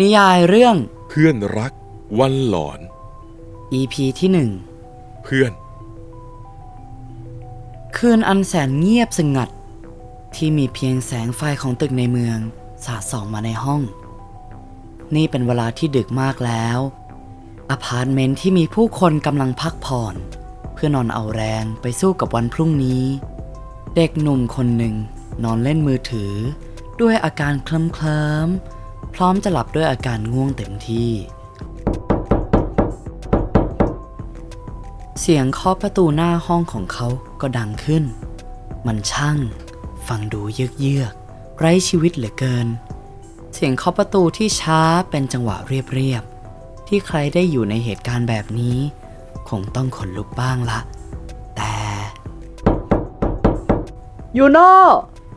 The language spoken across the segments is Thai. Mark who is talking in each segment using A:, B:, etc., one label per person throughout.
A: นิยายเรื่อง
B: เพื่อนรักวันหลอน
A: EP ที่หนึ่ง
B: เพื่อน
A: คืนอันแสนเงียบสงัด ที่มีเพียงแสงไฟของตึกในเมืองสาดส่องมาในห้อง นี่เป็นเวลาที่ดึกมากแล้วอพาร์ตเมนต์ที่มีผู้คนกำลังพักผ่อน เพื่อนอนเอาแรงไปสู้กับวันพรุ่งนี้ เด็กหนุ่มคนหนึ่งนอนเล่นมือถือ ด้วยอาการเคลิ้มเคลิมๆ พร้อมจะหลับด้วยอาการง่วงเต็มที่ เสียงเคาะประตูหน้าห้องของเขาก็ดังขึ้น มันช่างฟังดูเยือกเยือกไร้ชีวิตเหลือเกิน เสียงเคาะประตูที่ช้าเป็นจังหวะเรียบๆ ที่ใครได้อยู่ในเหตุการณ์แบบนี้ คงต้องขนลุกบ้างละ แต่ยูโน่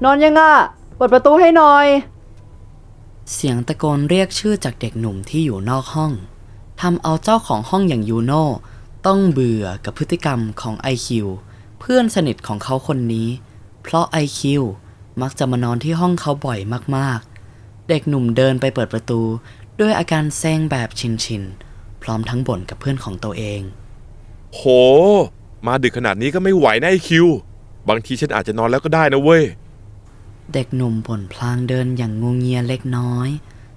A: นอนยังอะเปิดประตูให้หน่อย เสียงตะโกนเรียกชื่อจากเด็กหนุ่มที่อยู่นอกห้องทำเอาเจ้าของห้องอย่างยูโน่ต้องเบื่อกับพฤติกรรมของไอคิวเพื่อนสนิทของเขาคนนี้ เพราะไอคิวมักจะมานอนที่ห้องเขาบ่อยมากๆ เด็กหนุ่มเดินไปเปิดประตู ด้วยอาการแซงแบบชินๆ พร้อมทั้งบ่นกับเพื่อนของตัวเอง
B: โห มาดึกขนาดนี้ก็ไม่ไหวนะไอคิว บางทีฉันอาจจะนอนแล้วก็ได้นะเว้ย
A: เด็กหนุ่มบ่นพลางเดินอย่างงวงเงียเล็กน้อย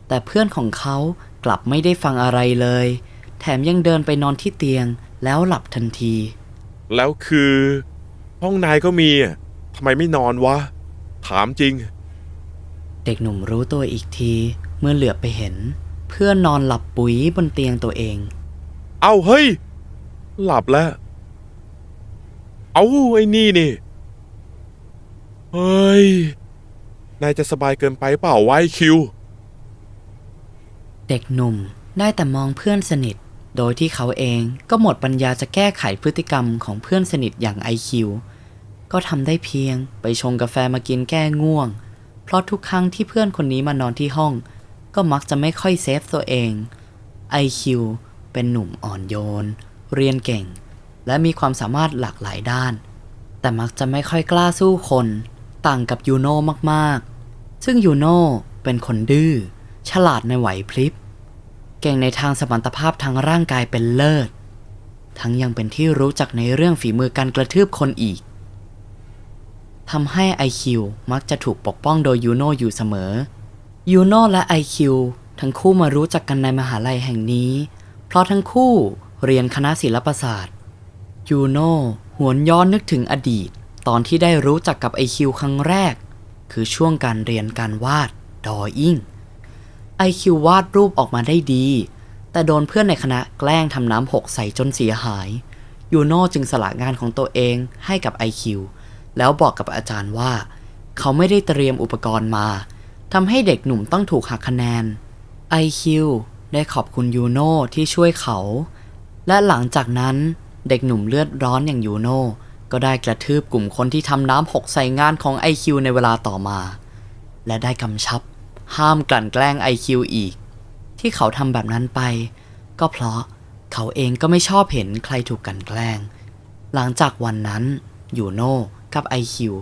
A: แต่เพื่อนของเขากลับไม่ได้ฟังอะไรเลย แถมยังเดินไปนอนที่เตียงแล้วหลับทันที
B: แล้วคือ ห้องนายก็มีอะทำไมไม่นอนวะ ถามจริง
A: เด็กหนุ่มรู้ตัวอีกทีเมื่อเหลือบไปเห็น เพื่อนนอนหลับปุ๋ยบนเตียงตัวเอง
B: เอ้าเฮ้ย หลับแล้ว เอ้าไอ้นี่นี่ เฮ้ย นายจะสบายเกินไปเปล่าวะไอคิว
A: เด็กหนุ่มได้แต่มองเพื่อนสนิท โดยที่เขาเองก็หมดปัญญาจะแก้ไขพฤติกรรมของเพื่อนสนิทอย่างไอคิวก็ทำได้เพียงไปชงกาแฟมากินแก้ง่วง เพราะทุกครั้งที่เพื่อนคนนี้มานอนที่ห้อง ก็มักจะไม่ค่อยเซฟตัวเองไอคิวเป็นหนุ่มอ่อนโยน เรียนเก่ง และมีความสามารถหลากหลายด้าน แต่มักจะไม่ค่อยกล้าสู้คน ต่างกับยูโน่มากๆ ซึ่งยูโน่เป็นคนดื้อ ฉลาดในไหวพริบ เก่งในทางสมรรถภาพทางร่างกายเป็นเลิศ ทั้งยังเป็นที่รู้จักในเรื่องฝีมือการกระทืบคนอีกทำให้ไอคิวมักจะถูกปกป้องโดยยูโน่อยู่เสมอ ยูโน่และไอคิวทั้งคู่มารู้จักกันในมหาลัยแห่งนี้ เพราะทั้งคู่เรียนคณะศิลปศาสตร์ ยูโน่หวนย้อนนึกถึงอดีต ตอนที่ได้รู้จักกับไอคิวครั้งแรก คือช่วงการเรียนการวาดดออิ่งไอคิววาดรูปออกมาได้ดี แต่โดนเพื่อนในคณะแกล้งทำน้ำหกใส่จนเสียหาย ยูโน่จึงสละงานของตัวเองให้กับไอคิวแล้วบอกกับอาจารย์ว่า เขาไม่ได้เตรียมอุปกรณ์มาทำให้เด็กหนุ่มต้องถูกหักคะแนนไอคิวได้ขอบคุณยูโน่ที่ช่วยเขา และหลังจากนั้นเด็กหนุ่มเลือดร้อนอย่างยูโน่ ก็ได้กระทืบกลุ่มคนที่ทำน้ำหกใส่งานของไอคิวในเวลาต่อมา และได้กำชับ ห้ามกลั่นแกล้งไอคิวอีก ที่เขาทำแบบนั้นไป ก็เพราะเขาเองก็ไม่ชอบเห็นใครถูกกลั่นแกล้ง หลังจากวันนั้นยูโน่กับไอคิว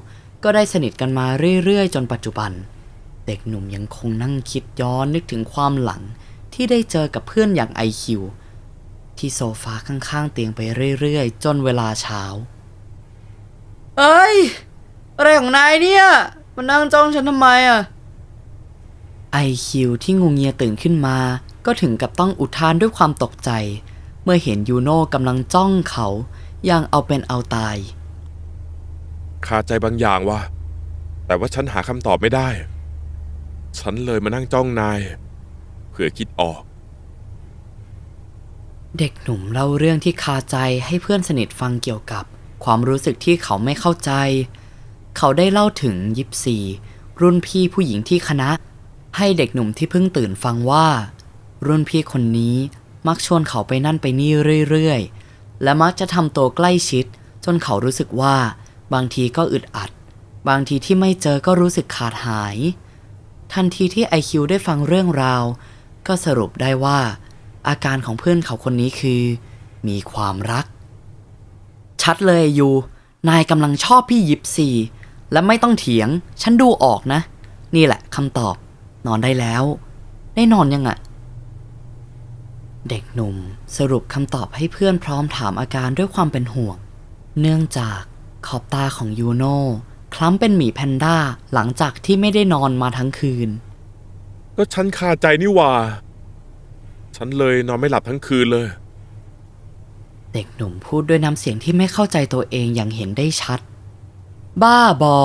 A: ก็ได้สนิทกันมาเรื่อยๆ จนปัจจุบัน เด็กหนุ่มยังคงนั่งคิดย้อนนึกถึงความหลังที่ได้เจอกับเพื่อนอย่างไอคิวที่โซฟาข้างๆ เตียงไปเรื่อยๆ จนเวลาเช้า เอ้ย อะไรของนายเนี่ยมานั่งจ้องฉันทำไมอะ ไอคิวที่งูเงียตื่นขึ้นมา ก็ถึงกับต้องอุทานด้วยความตกใจ เมื่อเห็นยูโน่กำลังจ้องเขา อย่างเอาเป็นเอาตาย
B: คาใจบางอย่างว่ะแต่ว่าฉันหาคำตอบไม่ได้ ฉันเลยมานั่งจ้องนาย เผื่อคิดออก
A: เด็กหนุ่มเล่าเรื่องที่คาใจให้เพื่อนสนิทฟังเกี่ยวกับ ความรู้สึกที่เขาไม่เข้าใจ เขาได้เล่าถึงยิปซีรุ่นพี่ผู้หญิงที่คณะ ให้เด็กหนุ่มที่เพิ่งตื่นฟังว่า รุ่นพี่คนนี้มักชวนเขาไปนั่นไปนี่เรื่อยๆ และมักจะทำตัวใกล้ชิด จนเขารู้สึกว่า บางทีก็อึดอัด บางทีที่ไม่เจอก็รู้สึกขาดหาย ทันทีที่ไอคิวได้ฟังเรื่องราว ก็สรุปได้ว่า อาการของเพื่อนเขาคนนี้คือ มีความรัก ชัดเลยยูนายกำลังชอบพี่ยิปซีและไม่ต้องเถียง ฉันดูออกนะ นี่แหละคำตอบ นอนได้แล้ว ได้นอนยังอะเด็กหนุ่มสรุปคำตอบให้เพื่อนพร้อมถามอาการด้วยความเป็นห่วง เนื่องจากขอบตาของยูโน่คล้ำเป็นหมีแพนด้าหลังจากที่ไม่ได้นอนมาทั้งคืน
B: ก็ฉันคาใจนี่หว่า ฉันเลยนอนไม่หลับทั้งคืนเลย
A: เด็กหนุ่มพูดด้วยน้ำเสียงที่ไม่เข้าใจตัวเองอย่างเห็นได้ชัด บ้าบอ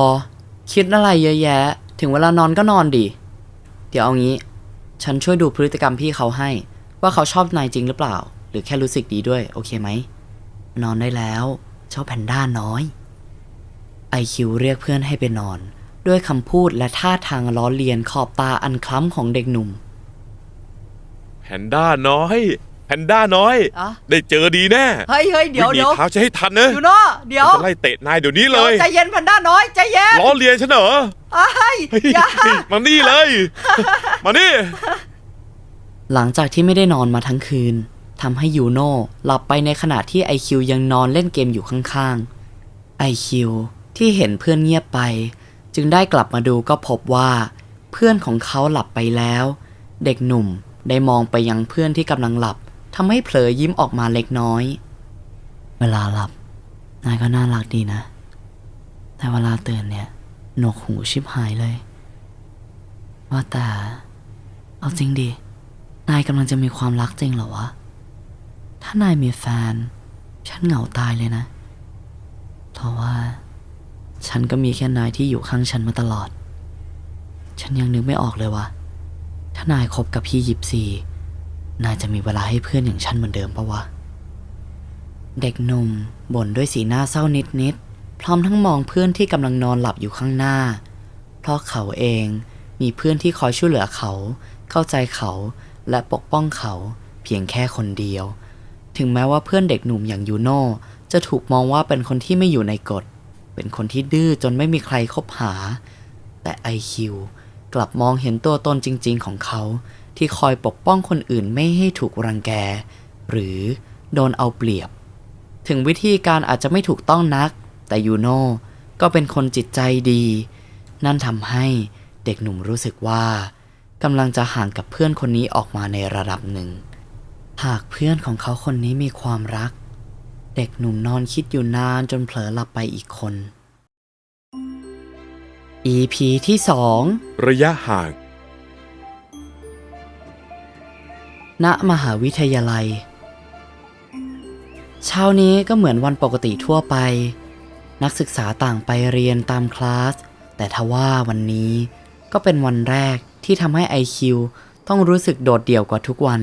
A: คิดอะไรเยอะแยะ ถึงเวลานอนก็นอนดิ เดี๋ยวเอางี้ ฉันช่วยดูพฤติกรรมพี่เขาให้ ว่าเขาชอบนายจริงหรือเปล่า หรือแค่รู้สึกดีด้วย โอเคไหม นอนได้แล้วเจ้าแพนด้าน้อย ไอคิวเรียกเพื่อนให้ไปนอน ด้วยคำพูดและท่าทางล้อเลียนขอบตาอันคล้ำของเด็กหนุ่ม
B: แพนด้าน้อย แพนด้าน้อย
A: อะ
B: ได้เจอดีแน่
A: เฮ้ยเฮ้ยเดี๋ยว
B: วิ่งหนี
A: เดี๋ยว
B: เท้าจะให้ทันนะ
A: อยู่เนาะเดี๋ยว
B: ฉันจะไล่เตะนายเดี๋ยวนี้เลย
A: ใจเย็นแพนด้าน้อยใจเย็น
B: ล้อเลียนฉันเหรอ
A: อ้าย
B: เฮ้ย
A: อย่า
B: มานี่เลย มานี่
A: หลังจากที่ไม่ได้นอนมาทั้งคืนทำให้ยูโน่หลับไปในขณะที่ไอคิวยังนอนเล่นเกมอยู่ข้างๆไอคิวที่เห็นเพื่อนเงียบไป จึงได้กลับมาดูก็พบว่า เพื่อนของเขาหลับไปแล้ว เด็กหนุ่มได้มองไปยังเพื่อนที่กำลังหลับ ทำให้เผลอยิ้มออกมาเล็กน้อย เวลาหลับ นายก็น่ารักดีนะ แต่เวลาตื่นเนี่ย หนวกหูชิบหายเลย ว่าแต่ เอาจริงดิ นายกำลังจะมีความรักจริงเหรอวะ ถ้านายมีแฟน ฉันเหงาตายเลยนะ เพราะว่า ฉันก็มีแค่นายที่อยู่ข้างฉันมาตลอด ฉันยังนึกไม่ออกเลยว่าถ้านายคบกับพี่ยิปซี น่าจะมีเวลาให้เพื่อนอย่างฉันเหมือนเดิมปะวะ เด็กหนุ่มบ่นด้วยสีหน้าเศร้านิดๆ พร้อมทั้งมองเพื่อนที่กำลังนอนหลับอยู่ข้างหน้า เพราะเขาเองมีเพื่อนที่คอยช่วยเหลือเขา เข้าใจเขาและปกป้องเขาเพียงแค่คนเดียว ถึงแม้ว่าเพื่อนเด็กหนุ่มอย่างยูโน่จะถูกมองว่าเป็นคนที่ไม่อยู่ในกฎ เป็นคนที่ดื้อจนไม่มีใครคบหา แต่ไอคิวกลับมองเห็นตัวตนจริง ๆ ของเขา ที่คอยปกป้องคนอื่นไม่ให้ถูกรังแก หรือโดนเอาเปรียบ ถึงวิธีการอาจจะไม่ถูกต้องนัก แต่ยูโน่ก็เป็นคนจิตใจดี นั่นทำให้เด็กหนุ่มรู้สึกว่ากำลังจะห่างกับเพื่อนคนนี้ออกมาในระดับหนึ่ง หากเพื่อนของเขาคนนี้มีความรัก เด็กหนุ่มนอนคิดอยู่นานจนเผลอหลับไปอีกคน EP ที่สอง
B: ระยะห่าง
A: ณมหาวิทยาลัย เช้านี้ก็เหมือนวันปกติทั่วไป นักศึกษาต่างไปเรียนตามคลาส แต่ทว่าวันนี้ก็เป็นวันแรกที่ทำให้ IQ ต้องรู้สึกโดดเดี่ยวกว่าทุกวัน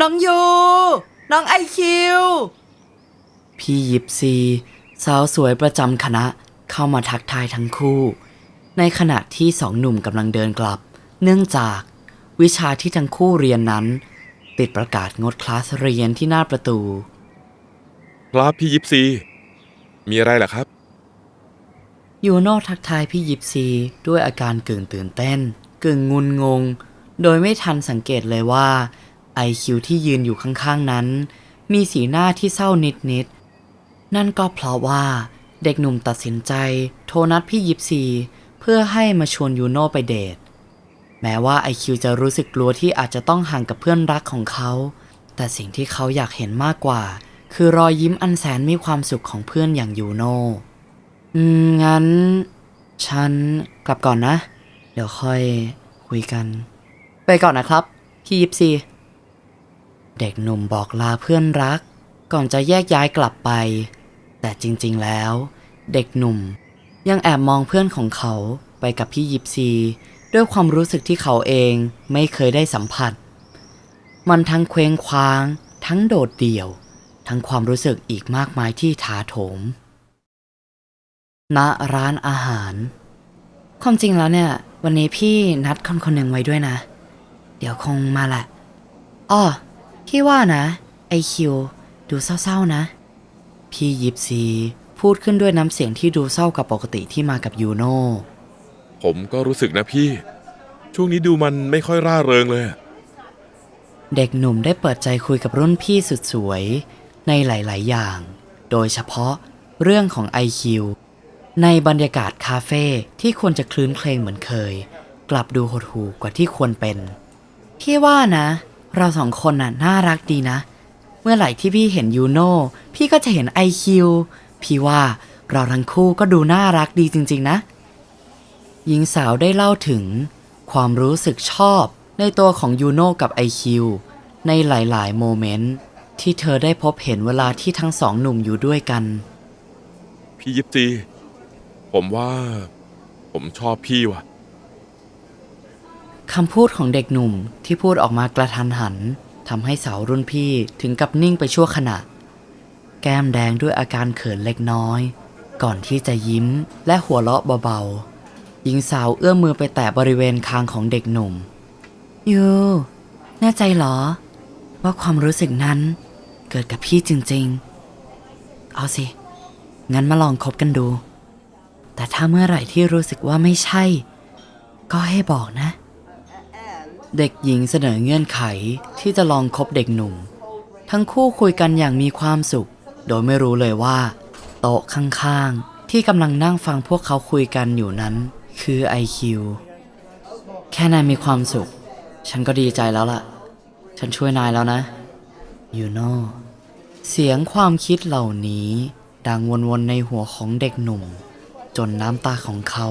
A: น้องยูน้องไอคิว พี่ยิปซี สาวสวยประจำคณะเข้ามาทักทายทั้งคู่ ในขณะที่สองหนุ่มกำลังเดินกลับ เนื่องจาก วิชาที่ทั้งคู่เรียนนั้น ติดประกาศงดคลาสเรียนที่หน้าประตู
B: ครับพี่ยิปซี มีอะไรเหรอครับ
A: ยูโน่ทักทายพี่ยิปซีด้วยอาการกึ่งตื่นเต้น กึ่งงุนงง โดยไม่ทันสังเกตเลยว่าไอคิวที่ยืนอยู่ข้างๆนั้น มีสีหน้าที่เศร้านิดๆ นั่นก็เพราะว่าเด็กหนุ่มตัดสินใจ โทรนัดพี่ยิปซี เพื่อให้มาชวนยูโน่ไปเดท แม้ว่าไอคิวจะรู้สึกกลัวที่อาจจะต้องห่างกับเพื่อนรักของเขา แต่สิ่งที่เขาอยากเห็นมากกว่า คือรอยยิ้มอันแสนมีความสุขของเพื่อนอย่างยูโน่อืมงั้น ฉันกลับก่อนนะ เดี๋ยวค่อยคุยกัน ไปก่อนนะครับ พี่ยิปซีเด็กหนุ่มบอกลาเพื่อนรัก ก่อนจะแยกย้ายกลับไป แต่จริงๆแล้ว เด็กหนุ่มยังแอบมองเพื่อนของเขาไปกับพี่ยิปซี ด้วยความรู้สึกที่เขาเองไม่เคยได้สัมผัส มันทั้งเคว้งคว้าง ทั้งโดดเดี่ยว ทั้งความรู้สึกอีกมากมายที่ถาโถม ณร้านอาหาร ความจริงแล้วเนี่ย วันนี้พี่นัดคนคนหนึ่งไว้ด้วยนะ เดี๋ยวคงมาแหละอ้อพี่ว่านะ ไอคิว ดูเศร้าๆนะ พี่ยิปซีพูดขึ้นด้วยน้ำเสียงที่ดูเศร้ากว่าปกติที่มากับยูโน่
B: ผมก็รู้สึกนะพี่ ช่วงนี้ดูมันไม่ค่อยร่าเริงเลย
A: เด็กหนุ่มได้เปิดใจคุยกับรุ่นพี่สุดสวย ในหลาย ๆ อย่าง โดยเฉพาะเรื่องของ IQ ในบรรยากาศคาเฟ่ที่ควรจะคลื้นเครงเหมือนเคย กลับดูหดหู่กว่าที่ควรเป็นพี่ว่านะ เราสองคนน่ะน่ารักดีนะ เมื่อไหร่ที่พี่เห็นยูโน่พี่ก็จะเห็นไอคิวพี่ว่าเราทั้งคู่ก็ดูน่ารักดีจริง ๆ นะ หญิงสาวได้เล่าถึง ความรู้สึกชอบในตัวของยูโน่กับไอคิวในหลายๆ โมเมนต์ ที่เธอได้พบเห็นเวลาที่ทั้งสองหนุ่มอยู่ด้วยกัน
B: พี่ยิปซีผมว่า ผมชอบพี่ว่ะ
A: คำพูดของเด็กหนุ่มที่พูดออกมากระทันหันทำให้สาวรุ่นพี่ถึงกับนิ่งไปชั่วขณะ แก้มแดงด้วยอาการเขินเล็กน้อย ก่อนที่จะยิ้มและหัวเราะเบาๆ หญิงสาวเอื้อมมือไปแตะบริเวณคางของเด็กหนุ่ม ยูแน่ใจเหรอ ว่าความรู้สึกนั้นเกิดกับพี่จริง ๆ เอาสิ งั้นมาลองคบกันดู แต่ถ้าเมื่อไหร่ที่รู้สึกว่าไม่ใช่ ก็ให้บอกนะ เด็กหญิงเสนอเงื่อนไขที่จะลองคบเด็กหนุ่ม ทั้งคู่คุยกันอย่างมีความสุข โดยไม่รู้เลยว่า โต๊ะข้างๆที่กำลังนั่งฟังพวกเขาคุยกันอยู่นั้น คือไอคิวแค่นายมีความสุข ฉันก็ดีใจแล้วล่ะ ฉันช่วยนายแล้วนะยูโน่เสียงความคิดเหล่านี้ ดังวนๆในหัวของเด็กหนุ่ม จนน้ำตาของเขา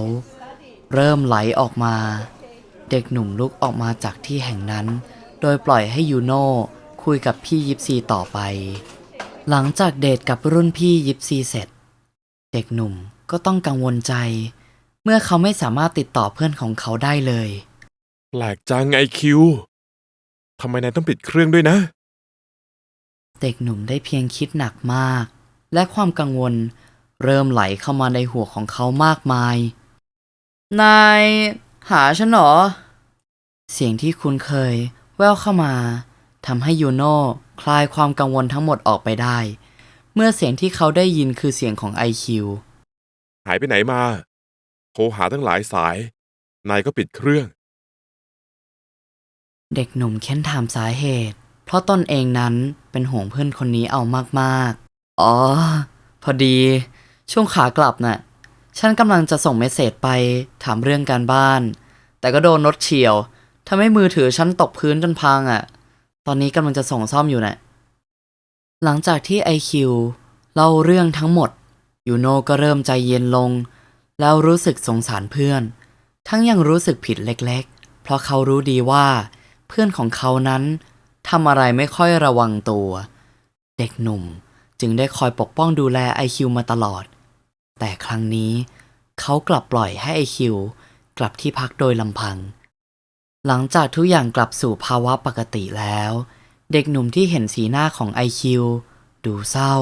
A: เริ่มไหลออกมา เด็กหนุ่มลุกออกมาจากที่แห่งนั้น โดยปล่อยให้ยูโน่คุยกับพี่ยิปซีต่อไป หลังจากเดทกับรุ่นพี่ยิปซีเสร็จ เด็กหนุ่มก็ต้องกังวลใจ เมื่อเขาไม่สามารถติดต่อเพื่อนของเขาได้เลย
B: แปลกจังไอคิวทำไมนายต้องปิดเครื่องด้วยนะ
A: เด็กหนุ่มได้เพียงคิดหนักมาก และความกังวลเริ่มไหลเข้ามาในหัวของเขามากมาย นายหาฉันเหรอ เสียงที่คุ้นเคย แววเข้ามาทำให้ยูโน่คลายความกังวลทั้งหมดออกไปได้ เมื่อเสียงที่เขาได้ยินคือเสียงของไอคิว
B: หายไปไหนมา โทรหาตั้งหลายสาย นายก็ปิดเครื่อง
A: เด็กหนุ่มเค้นถามสาเหตุ เพราะตนเองนั้นเป็นห่วงเพื่อนคนนี้เอามากๆ อ๋อ พอดี ช่วงขากลับน่ะ ฉันกำลังจะส่งเมสเซจไปถามเรื่องการบ้าน แต่ก็โดนรถเฉียวทำให้มือถือฉันตกพื้นจนพังอะ ตอนนี้กำลังจะส่งซ่อมอยู่น่ะ หลังจากที่ไอคิวเล่าเรื่องทั้งหมดยูโนก็เริ่มใจเย็นลง แล้วรู้สึกสงสารเพื่อน ทั้งยังรู้สึกผิดเล็กๆ เพราะเขารู้ดีว่า เพื่อนของเขานั้นทำอะไรไม่ค่อยระวังตัว เด็กหนุ่มจึงได้คอยปกป้องดูแลไอคิวมาตลอด แต่ครั้งนี้เขากลับปล่อยให้ไอคิวกลับที่พักโดยลำพัง หลังจากทุกอย่างกลับสู่ภาวะปกติแล้ว เด็กหนุ่มที่เห็นสีหน้าของไอคิวดูเศร้า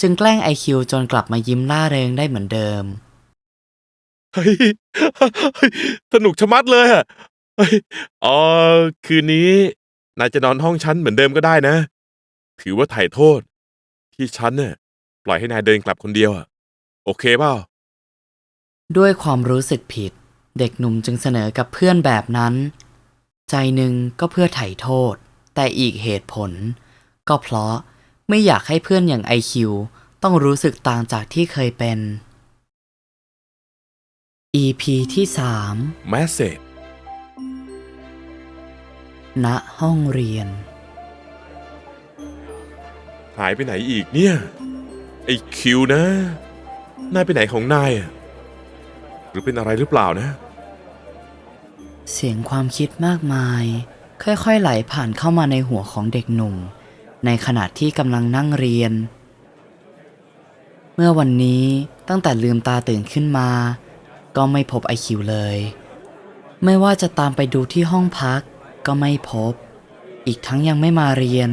A: จึงแกล้งไอคิวจนกลับมายิ้มล่าเริงได้เหมือนเดิม
B: เฮ้ยสนุกชะมัดเลยอะเฮ้ยอ๋อคืนนี้ นายจะนอนห้องฉันเหมือนเดิมก็ได้นะ ถือว่าไถ่โทษ ที่ฉันเนี่ยปล่อยให้นายเดินกลับคนเดียวอะโอเคเปล่า
A: ด้วยความรู้สึกผิด เด็กหนุ่มจึงเสนอกับเพื่อนแบบนั้น ใจหนึ่งก็เพื่อไถ่โทษ แต่อีกเหตุผล ก็เพราะไม่อยากให้เพื่อนอย่างไอคิวต้องรู้สึกต่างจากที่เคยเป็น EP ที่
B: แมสเซจ
A: 3ณห้องเรียน
B: หายไปไหนอีกเนี่ย ไอคิวนะ นายไปไหนของนายอะหรือเป็นอะไรหรือเปล่านะ
A: เสียงความคิดมากมาย ค่อยๆไหลผ่านเข้ามาในหัวของเด็กหนุ่ม ในขณะที่กำลังนั่งเรียน เมื่อวันนี้ตั้งแต่ลืมตาตื่นขึ้นมา ก็ไม่พบไอคิวเลย ไม่ว่าจะตามไปดูที่ห้องพักก็ไม่พบ อีกทั้งยังไม่มาเรียน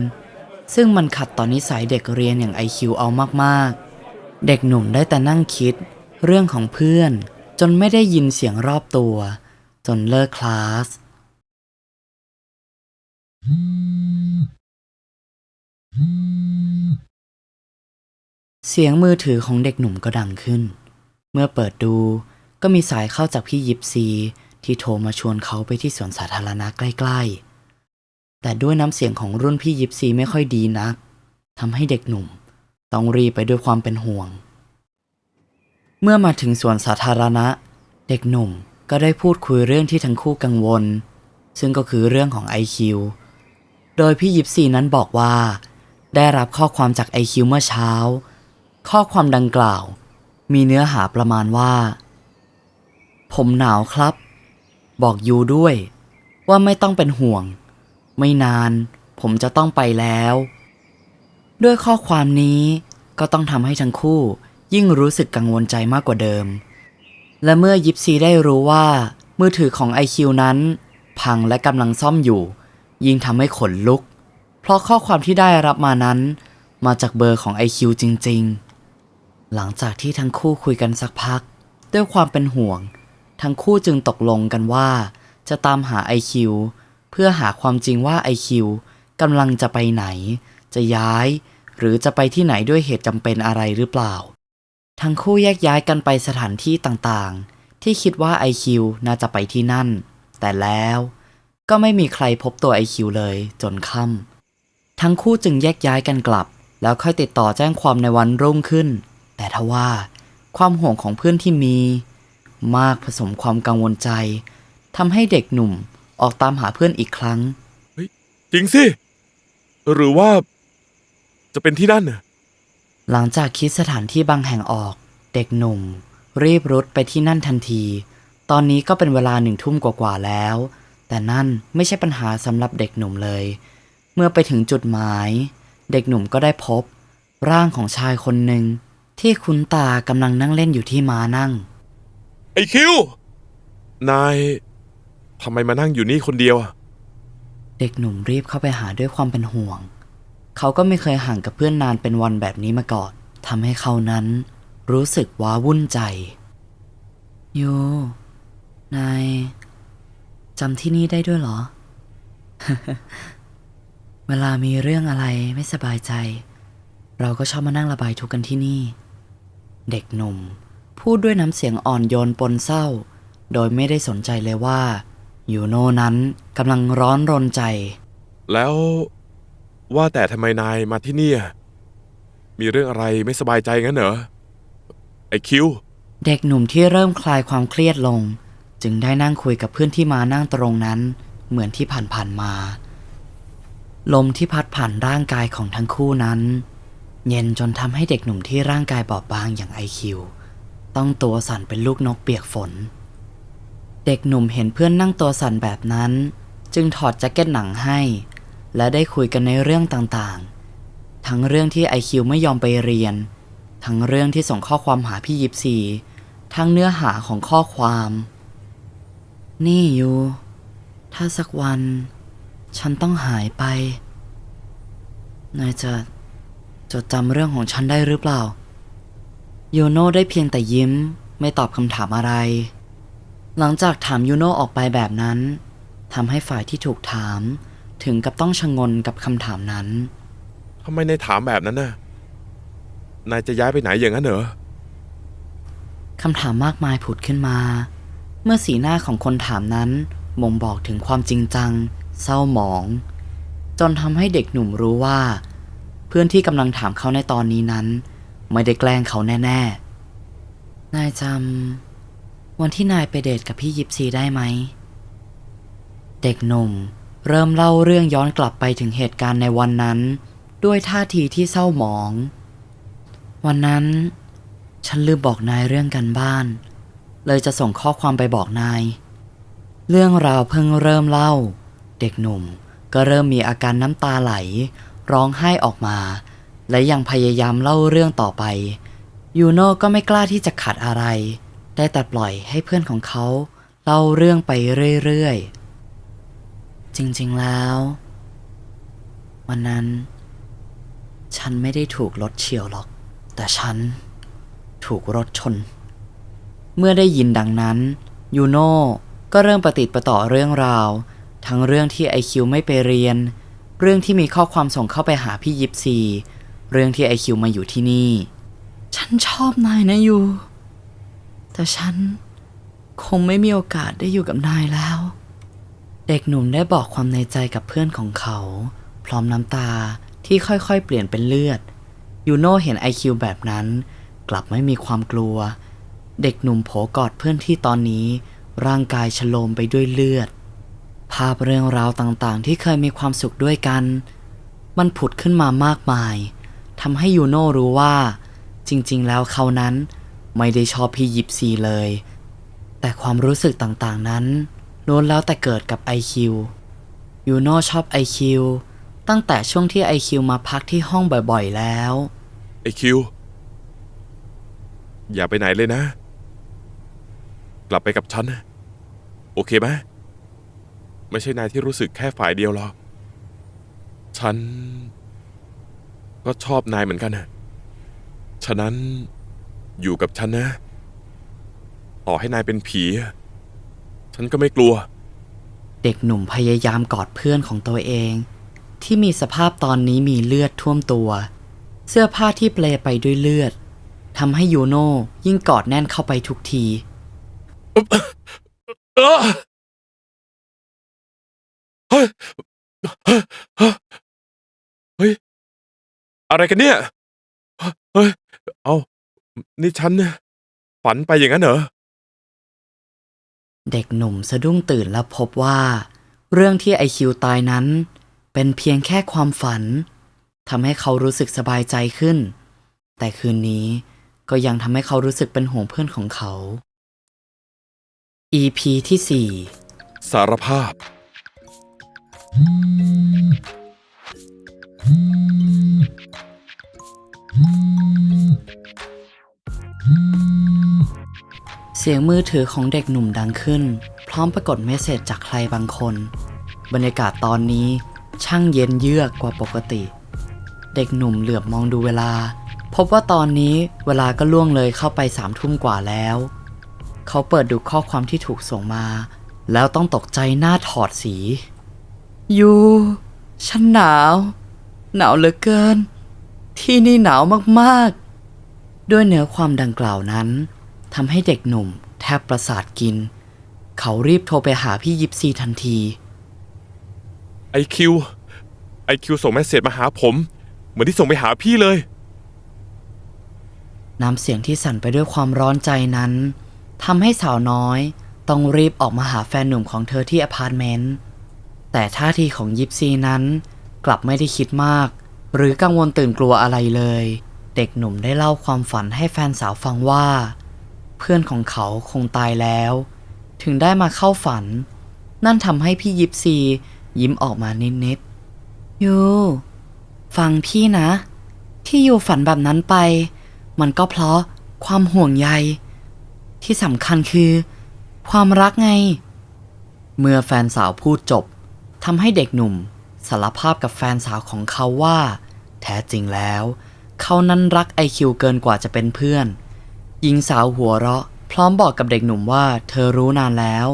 A: ซึ่งมันขัดต่อนนิสัยเด็กเรียนอย่างไอคิวเอามากๆ เด็กหนุ่มได้แต่นั่งคิด เรื่องของเพื่อน จนไม่ได้ยินเสียงรอบตัว จนเลิกคลาส เสียงมือถือของเด็กหนุ่มก็ดังขึ้น เมื่อเปิดดู ก็มีสายเข้าจากพี่ยิปซีที่โทรมาชวนเขาไปที่สวนสาธารณะใกล้ๆ แต่ด้วยน้ำเสียงของรุ่นพี่ยิปซีไม่ค่อยดีนักทำให้เด็กหนุ่ม ต้องรีบไปด้วยความเป็นห่วง เมื่อมาถึงสวนสาธารณะ เด็กหนุ่มก็ได้พูดคุยเรื่องที่ทั้งคู่กังวล ซึ่งก็คือเรื่องของ IQ โโดยพี่ยิปซีนั้นบอกว่า ได้รับข้อความจากไอคิวเมื่อเช้า ข้อความดังกล่าว มีเนื้อหาประมาณว่า ผมหนาวครับ บอกยูด้วย ว่าไม่ต้องเป็นห่วง ไม่นาน ผมจะต้องไปแล้ว ด้วยข้อความนี้ก็ต้องทำให้ทั้งคู่ยิ่งรู้สึกกังวลใจมากกว่าเดิม และเมื่อยิปซีได้รู้ว่า มือถือของ IQ นั้น พังและกำลังซ่อมอยู่ ยิ่งทำให้ขนลุก เพราะข้อความที่ได้รับมานั้น มาจากเบอร์ของ IQ จริง ๆ หลังจากที่ทั้งคู่คุยกันสักพัก ด้วยความเป็นห่วง ทั้งคู่จึงตกลงกันว่า จะตามหา IQ เพื่อหาความจริงว่า IQ กำลังจะไปไหน จะย้าย หรือจะไปที่ไหนด้วยเหตุจำเป็นอะไรหรือเปล่า ทั้งคู่แยกย้ายกันไปสถานที่ต่างๆ ที่คิดว่า IQ น่าจะไปที่นั่น แต่แล้วก็ไม่มีใครพบตัว IQ เลยจนค่ำทั้งคู่จึงแยกย้ายกันกลับ แล้วค่อยติดต่อแจ้งความในวันรุ่งขึ้น แต่ทว่า ความห่วงของเพื่อนที่มี มากผสมความกังวลใจทำให้เด็กหนุ่มออกตามหาเพื่อนอีกครั้ง
B: จริงสิ หรือว่า จะเป็นที่นั่นน่ะ
A: หลังจากคิดสถานที่บางแห่งออก เด็กหนุ่ม รีบรุดไปที่นั่นทันที ตอนนี้ก็เป็นเวลาหนึ่งทุ่มกว่าๆแล้ว แต่นั่นไม่ใช่ปัญหาสำหรับเด็กหนุ่มเลย เมื่อไปถึงจุดหมาย เด็กหนุ่มก็ได้พบ ร่างของชายคนหนึ่งที่คุ้นตากำลังนั่งเล่นอยู่ที่ม้านั่ง
B: ไอคิว นายทำไมมานั่งอยู่นี่คนเดียวอะ
A: เด็กหนุ่มรีบเข้าไปหาด้วยความเป็นห่วง เขาก็ไม่เคยห่างกับเพื่อนนานเป็นวันแบบนี้มาก่อนทำให้เขานั้น รู้สึกว้าวุ่นใจโยนายจำที่นี่ได้ด้วยเหรอ เวลามีเรื่องอะไรไม่สบายใจ เราก็ชอบมานั่งระบายทุกข์กันที่นี่ เด็กหนุ่ม พูดด้วยน้ำเสียงอ่อนโยนปนเศร้า โดยไม่ได้สนใจเลยว่ายูโนนั้นกำลังร้อนรนใจ
B: แล้วว่าแต่ทำไมนายมาที่นี่อะมีเรื่องอะไรไม่สบายใจงั้นเหรอ ไอคิว
A: เด็กหนุ่มที่เริ่มคลายความเครียดลง จึงได้นั่งคุยกับเพื่อนที่มานั่งตรงนั้น เหมือนที่ผ่านๆมา ลมที่พัดผ่านร่างกายของทั้งคู่นั้น เย็นจนทำให้เด็กหนุ่มที่ร่างกายบอบบางอย่างไอคิว ต้องตัวสั่นเป็นลูกนกเปียกฝน เด็กหนุ่มเห็นเพื่อนนั่งตัวสั่นแบบนั้น จึงถอดแจ็คเก็ตหนังให้ และได้คุยกันในเรื่องต่างๆ ทั้งเรื่องที่ไอคิวไม่ยอมไปเรียน ทั้งเรื่องที่ส่งข้อความหาพี่ยิปซีทั้งเนื้อหาของข้อความ นี่ยูถ้าสักวัน ฉันต้องหายไปนายจะจดจำเรื่องของฉันได้หรือเปล่า ยูโน่ได้เพียงแต่ยิ้ม ไม่ตอบคำถามอะไร หลังจากถามยูโน่ออกไปแบบนั้นทำให้ฝ่ายที่ถูกถามถึงกับต้องชะงนกับคำถามนั้น
B: ทำไมนายถามแบบนั้นน่ะ นายจะย้ายไปไหนอย่างนั้นเหรอ
A: คำถามมากมายผุดขึ้นมา เมื่อสีหน้าของคนถามนั้นบ่งบอกถึงความจริงจัง เศร้าหมอง จนทำให้เด็กหนุ่มรู้ว่า เพื่อนที่กำลังถามเขาในตอนนี้นั้น ไม่ได้แกล้งเขาแน่ ๆ นายจำวันที่นายไปเดทกับพี่ยิปซีได้ไหม เด็กหนุ่มเริ่มเล่าเรื่องย้อนกลับไปถึงเหตุการณ์ในวันนั้น ด้วยท่าทีที่เศร้าหมอง วันนั้น ฉันลืมบอกนายเรื่องกันบ้าน เลยจะส่งข้อความไปบอกนาย เรื่องราวเพิ่งเริ่มเล่า เด็กหนุ่มก็เริ่มมีอาการน้ำตาไหล ร้องไห้ออกมา และยังพยายามเล่าเรื่องต่อไป ยูโน่ก็ไม่กล้าที่จะขัดอะไร ได้แต่ปล่อยให้เพื่อนของเขาเล่าเรื่องไปเรื่อยๆ จริงๆแล้ว วันนั้น ฉันไม่ได้ถูกรถเฉียวหรอก แต่ฉันถูกรถชน เมื่อได้ยินดังนั้น ยูโน่ก็เริ่มประติดประต่อเรื่องราว ทั้งเรื่องที่ไอคิวไม่ไปเรียน เรื่องที่มีข้อความส่งเข้าไปหาพี่ยิปซี เรื่องที่ไอคิวมาอยู่ที่นี่ ฉันชอบนายนะยู แต่ฉันคงไม่มีโอกาสได้อยู่กับนายแล้ว เด็กหนุ่มได้บอกความในใจกับเพื่อนของเขา พร้อมน้ำตาที่ค่อยๆ เปลี่ยนเป็นเลือด ยูโน่เห็นไอคิวแบบนั้น กลับไม่มีความกลัว เด็กหนุ่มโผกอดเพื่อนที่ตอนนี้ ร่างกายฉโลมไปด้วยเลือด ภาพเรื่องราวต่างๆ ที่เคยมีความสุขด้วยกัน มันผุดขึ้นมามากมาย ทำให้ยูโน่รู้ว่า จริง ๆ แล้วเขานั้นไม่ได้ชอบพี่ยิปซีเลย แต่ความรู้สึกต่างๆนั้นล้วนแล้วแต่เกิดกับไอคิวยูโน่ชอบไอคิวตั้งแต่ช่วงที่ไอคิวมาพักที่ห้องบ่อยๆแล้ว
B: ไอคิว อย่าไปไหนเลยนะ กลับไปกับฉันนะโอเคไหมไม่ใช่นายที่รู้สึกแค่ฝ่ายเดียวหรอก ฉัน ก็ชอบนายเหมือนกันนะฉะนั้นอยู่กับฉันนะ ต่อให้นายเป็นผีอะฉันก็ไม่กลัว
A: เด็กหนุ่มพยายามกอดเพื่อนของตัวเอง ที่มีสภาพตอนนี้มีเลือดท่วมตัว เสื้อผ้าที่เปลไปด้วยเลือดทำให้ยูโน่ยิ่งกอดแน่นเข้าไปทุกที
B: เอ้อเฮ้ยเฮ้ย อะไรกันเนี่ย เฮ้ย เอานี่ฉันเนี่ยฝันไปอย่างนั้นเหรอ
A: เด็กหนุ่มสะดุ้งตื่นและพบว่า เรื่องที่ไอคิวตายนั้น เป็นเพียงแค่ความฝันทำให้เขารู้สึกสบายใจขึ้น แต่คืนนี้ก็ยังทำให้เขารู้สึกเป็นห่วงเพื่อนของเขา EP ที่สี่
B: สารภาพ
A: เสียงมือถือของเด็กหนุ่มดังขึ้น พร้อมปรากฏเมสเซจจากใครบางคน บรรยากาศตอนนี้ช่างเย็นเยือกกว่าปกติ เด็กหนุ่มเหลือบมองดูเวลา พบว่าตอนนี้เวลาก็ล่วงเลยเข้าไปสามทุ่มกว่าแล้ว เขาเปิดดูข้อความที่ถูกส่งมา แล้วต้องตกใจหน้าถอดสี ยู ฉันหนาว หนาวเหลือเกิน ที่นี่หนาวมากๆ ด้วยเนื้อความดังกล่าวนั้นทำให้เด็กหนุ่มแทบประสาทกิน เขารีบโทรไปหาพี่ยิปซีทันที
B: ไอคิว ไอคิวส่งเมสเซจมาหาผม เหมือนที่ส่งไปหาพี่เลย
A: น้ำเสียงที่สั่นไปด้วยความร้อนใจนั้นทำให้สาวน้อยต้องรีบออกมาหาแฟนหนุ่มของเธอที่อพาร์ตเมนต์ แต่ท่าทีของยิปซีนั้น กลับไม่ได้คิดมาก หรือกังวลตื่นกลัวอะไรเลย เด็กหนุ่มได้เล่าความฝันให้แฟนสาวฟังว่า เพื่อนของเขาคงตายแล้ว ถึงได้มาเข้าฝัน นั่นทำให้พี่ยิปซียิ้มออกมานิดๆยูฟังพี่นะ ที่ยูฝันแบบนั้นไป มันก็เพราะความห่วงใย ที่สำคัญคือ ความรักไง เมื่อแฟนสาวพูดจบทำให้เด็กหนุ่ม สารภาพกับแฟนสาวของเขาว่า แท้จริงแล้ว เขานั้นรักไอคิวเกินกว่าจะเป็นเพื่อน หญิงสาวหัวเราะ พร้อมบอกกับเด็กหนุ่มว่าเธอรู้นานแล้ว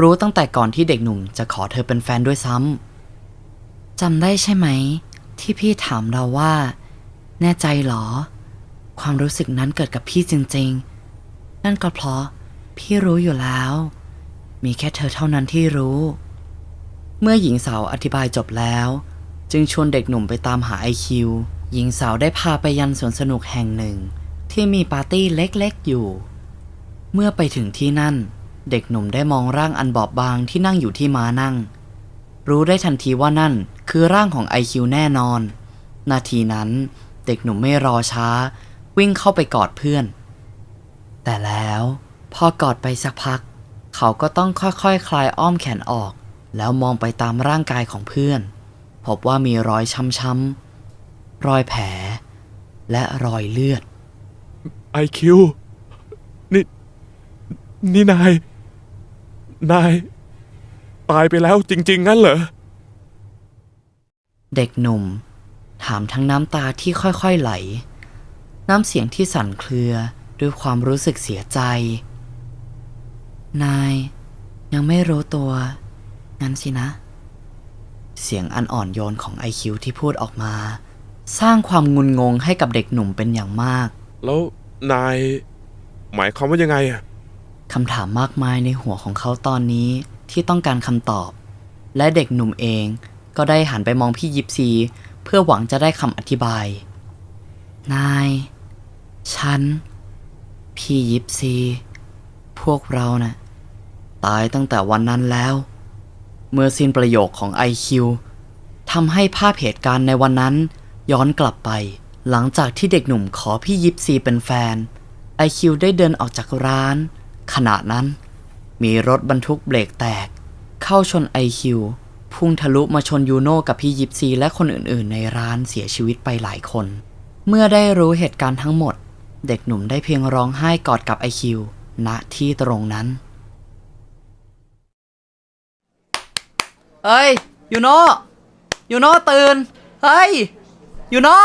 A: รู้ตั้งแต่ก่อนที่เด็กหนุ่มจะขอเธอเป็นแฟนด้วยซ้ำจำได้ใช่ไหม ที่พี่ถามเราว่า แน่ใจเหรอ ความรู้สึกนั้นเกิดกับพี่จริง ๆ นั่นก็เพราะพี่รู้อยู่แล้ว มีแค่เธอเท่านั้นที่รู้ เมื่อหญิงสาวอธิบายจบแล้ว จึงชวนเด็กหนุ่มไปตามหาไอคิวหญิงสาวได้พาไปยันสวนสนุกแห่งหนึ่ง ที่มีปาร์ตี้เล็กๆอยู่ เมื่อไปถึงที่นั่น เด็กหนุ่มได้มองร่างอันบอบบางที่นั่งอยู่ที่ม้านั่ง รู้ได้ทันทีว่านั่นคือร่างของไอคิวแน่นอน นาทีนั้นเด็กหนุ่มไม่รอช้า วิ่งเข้าไปกอดเพื่อน แต่แล้วพอกอดไปสักพัก เขาก็ต้องค่อยๆคคลายอ้อมแขนออก แล้วมองไปตามร่างกายของเพื่อน พบว่ามีรอยช้ำๆ รอยแผล และรอยเลือด
B: ไอคิว นี่ นี่นาย นาย ตายไปแล้วจริง ๆ งั้นเหรอ
A: เด็กหนุ่ม ถามทั้งน้ำตาที่ค่อยๆไหล น้ำเสียงที่สั่นเครือด้วยความรู้สึกเสียใจ นายยังไม่รู้ตัว งั้นสินะ เสียงอันอ่อนโยนของไอคิวที่พูดออกมา สร้างความงุนงงให้กับเด็กหนุ่มเป็นอย่างมาก
B: แล้วนาย หมายความว่ายังไงอะ
A: คำถามมากมายในหัวของเขาตอนนี้ที่ต้องการคำตอบ และเด็กหนุ่มเองก็ได้หันไปมองพี่ยิปซี เพื่อหวังจะได้คำอธิบาย นาย ฉัน พี่ยิปซี พวกเรานะ่ะตายตั้งแต่วันนั้นแล้ว เมื่อสิ้นประโยคของ IQ ทำให้ภาพเหตุการณ์ในวันนั้น ย้อนกลับไป หลังจากที่เด็กหนุ่มขอพี่ยิปซีเป็นแฟน IQ ได้เดินออกจากร้าน ขณะนั้น มีรถบรรทุกเบรกแตก เข้าชน IQ พุ่งทะลุมาชนยูโน่กับพี่ยิปซีและคนอื่นๆ ในร้านเสียชีวิตไปหลายคน เมื่อได้รู้เหตุการณ์ทั้งหมด เด็กหนุ่มได้เพียงร้องไห้กอดกับ IQ ณที่ตรงนั้น เฮ้ย ยูโน่ยูโน่ตื่น เฮ้ย ยูโน่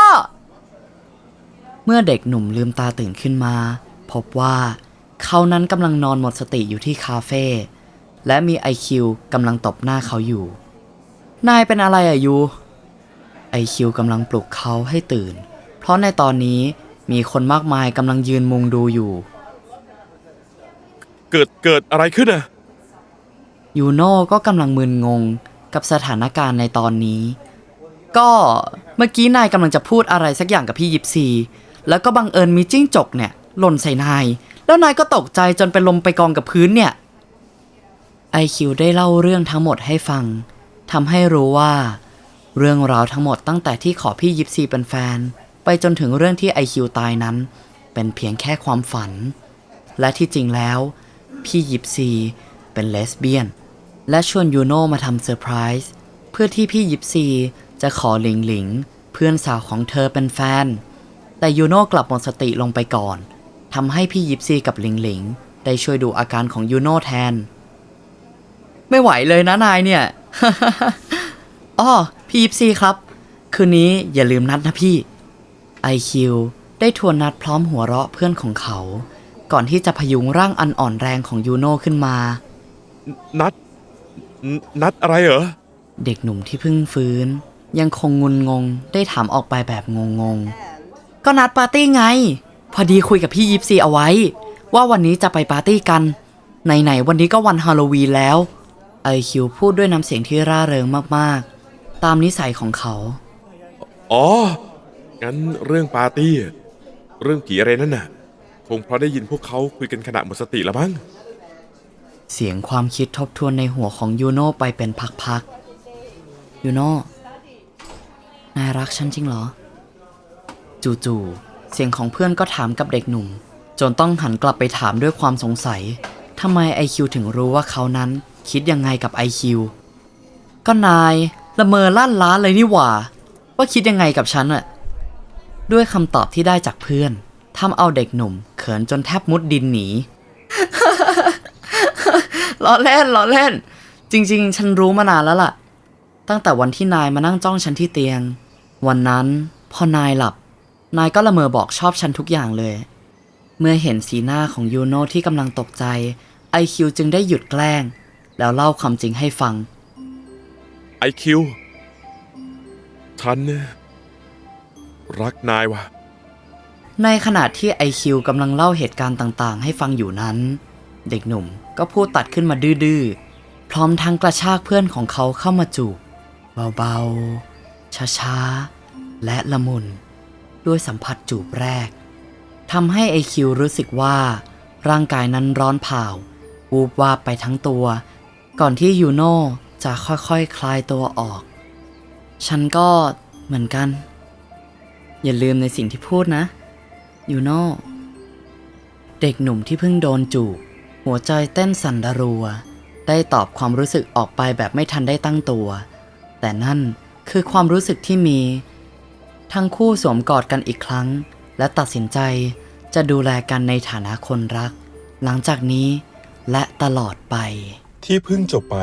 A: เมื่อเด็กหนุ่มลืมตาตื่นขึ้นมา พบว่าเขานั้นกำลังนอนหมดสติอยู่ที่คาเฟ่และมีไอคิวกำลังตบหน้าเขาอยู่ นายเป็นอะไรอะยูไอคิวกำลังปลุกเขาให้ตื่น เพราะในตอนนี้มีคนมากมายกำลังยืนมุงดูอยู่
B: เกิดเกิดอะไรขึ้นอะ
A: ยูโน่ก็กำลังมึนงงกับสถานการณ์ในตอนนี้ ก็เมื่อกี้นายกำลังจะพูดอะไรสักอย่างกับพี่ยิปซี แล้วก็บังเอิญมีจิ้งจกเนี่ยหล่นใส่นาย แล้วนายก็ตกใจจนเป็นลมไปกองกับพื้นเนี่ยไอคิวได้เล่าเรื่องทั้งหมดให้ฟังทำให้รู้ว่า เรื่องราวทั้งหมดตั้งแต่ที่ขอพี่ยิปซีเป็นแฟน ไปจนถึงเรื่องที่ไอคิวตายนั้น เป็นเพียงแค่ความฝัน และที่จริงแล้ว พี่ยิปซีเป็นเลสเบี้ยน และชวนยูโน่มาทำเซอร์ไพรส์เพื่อที่พี่ยิปซีจะขอหลิงหลิง เพื่อนสาวของเธอเป็นแฟน แต่ยูโน่กลับหมดสติลงไปก่อนทำให้พี่ยิปซีกับหลิงหลิง ได้ช่วยดูอาการของยูโน่แทน ไม่ไหวเลยนะนายเนี่ย อ้อพี่ยิปซีครับ คืนนี้อย่าลืมนัดนะพี่ไอคิวได้ทวนนัดพร้อมหัวเราะเพื่อนของเขา ก่อนที่จะพยุงร่างอันอ่อนแรงของยูโน่ขึ้นมา
B: นัด นนัดอะไรเหรอ
A: เด็กหนุ่มที่เพิ่งฟื้น ยังคงงุนงง ได้ถามออกไปแบบงงงๆก็นัดปาร์ตี้ไง พอดีคุยกับพี่ยิปซีเอาไว้ ว่าวันนี้จะไปปาร์ตี้กัน ไหนๆวันนี้ก็วันฮาโลวีนแล้วไอคิวพูดด้วยน้ำเสียงที่ร่าเริงมากๆ ตามนิสัยของเขา
B: อ๋อ งั้นเรื่องปาร์ตี้อะเรื่องผีอะไรนั่นน่ะ คงเพราะได้ยินพวกเขาคุยกันขณะหมดสติแล้วมั้ง
A: เสียงความคิดทบทวนในหัวของยูโน่ไปเป็นพักๆ ยูโน่นายรักฉันจริงเหรอ จู่ๆ เสียงของเพื่อนก็ถามกับเด็กหนุ่ม จนต้องหันกลับไปถามด้วยความสงสัยทำไมไอคิวถึงรู้ว่าเขานั้นคิดยังไงกับไอคิวก็นายละเมอลั่นล้านเลยนี่หว่า ว่าคิดยังไงกับฉันอะด้วยคำตอบที่ได้จากเพื่อนทำเอาเด็กหนุ่ม เขินจนแทบมุดดินหนี ล้อเล่นล้อเล่น จริง ๆ ฉันรู้มานานแล้วล่ะ ตั้งแต่วันที่นายมานั่งจ้องฉันที่เตียง วันนั้นพอนายหลับ นายก็ละเมอบอกชอบฉันทุกอย่างเลย เมื่อเห็นสีหน้าของยูโนที่กำลังตกใจ ไอคิวจึงได้หยุดแกล้ง แล้วเล่าความจริงให้ฟัง
B: ไอคิวฉันเนี่ยรักนายว่ะ
A: ในขณะที่ไอคิวกำลังเล่าเหตุการณ์ต่างๆ ให้ฟังอยู่นั้น เด็กหนุ่ม ก็พูดตัดขึ้นมาดื้อๆ พร้อมทั้งกระชากเพื่อนของเขาเข้ามาจูบเบาๆ ช้าๆ และละมุน ด้วยสัมผัสจูบแรกทำให้ไอคิวรู้สึกว่า ร่างกายนั้นร้อนเผาวูบวาบไปทั้งตัว ก่อนที่ยูโน่จะค่อยๆคคลายตัวออก ฉันก็เหมือนกัน อย่าลืมในสิ่งที่พูดนะยูโน่เด็กหนุ่มที่เพิ่งโดนจูบ หัวใจเต้นสั่นระรัว ได้ตอบความรู้สึกออกไปแบบไม่ทันได้ตั้งตัว แต่นั่นคือความรู้สึกที่มี ทั้งคู่สวมกอดกันอีกครั้ง และตัดสินใจจะดูแลกันในฐานะคนรัก หลังจากนี้และตลอดไป
C: ที่เพิ่งจบไป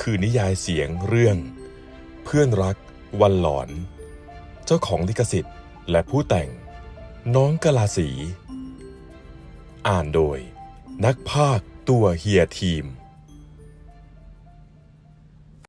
C: คือนิยายเสียงเรื่อง เพื่อนรัก วันหลอน เจ้าของลิขสิทธิ์ และผู้แต่ง น้องกะลาสี อ่านโดย นักภาคตัวเฮียทีม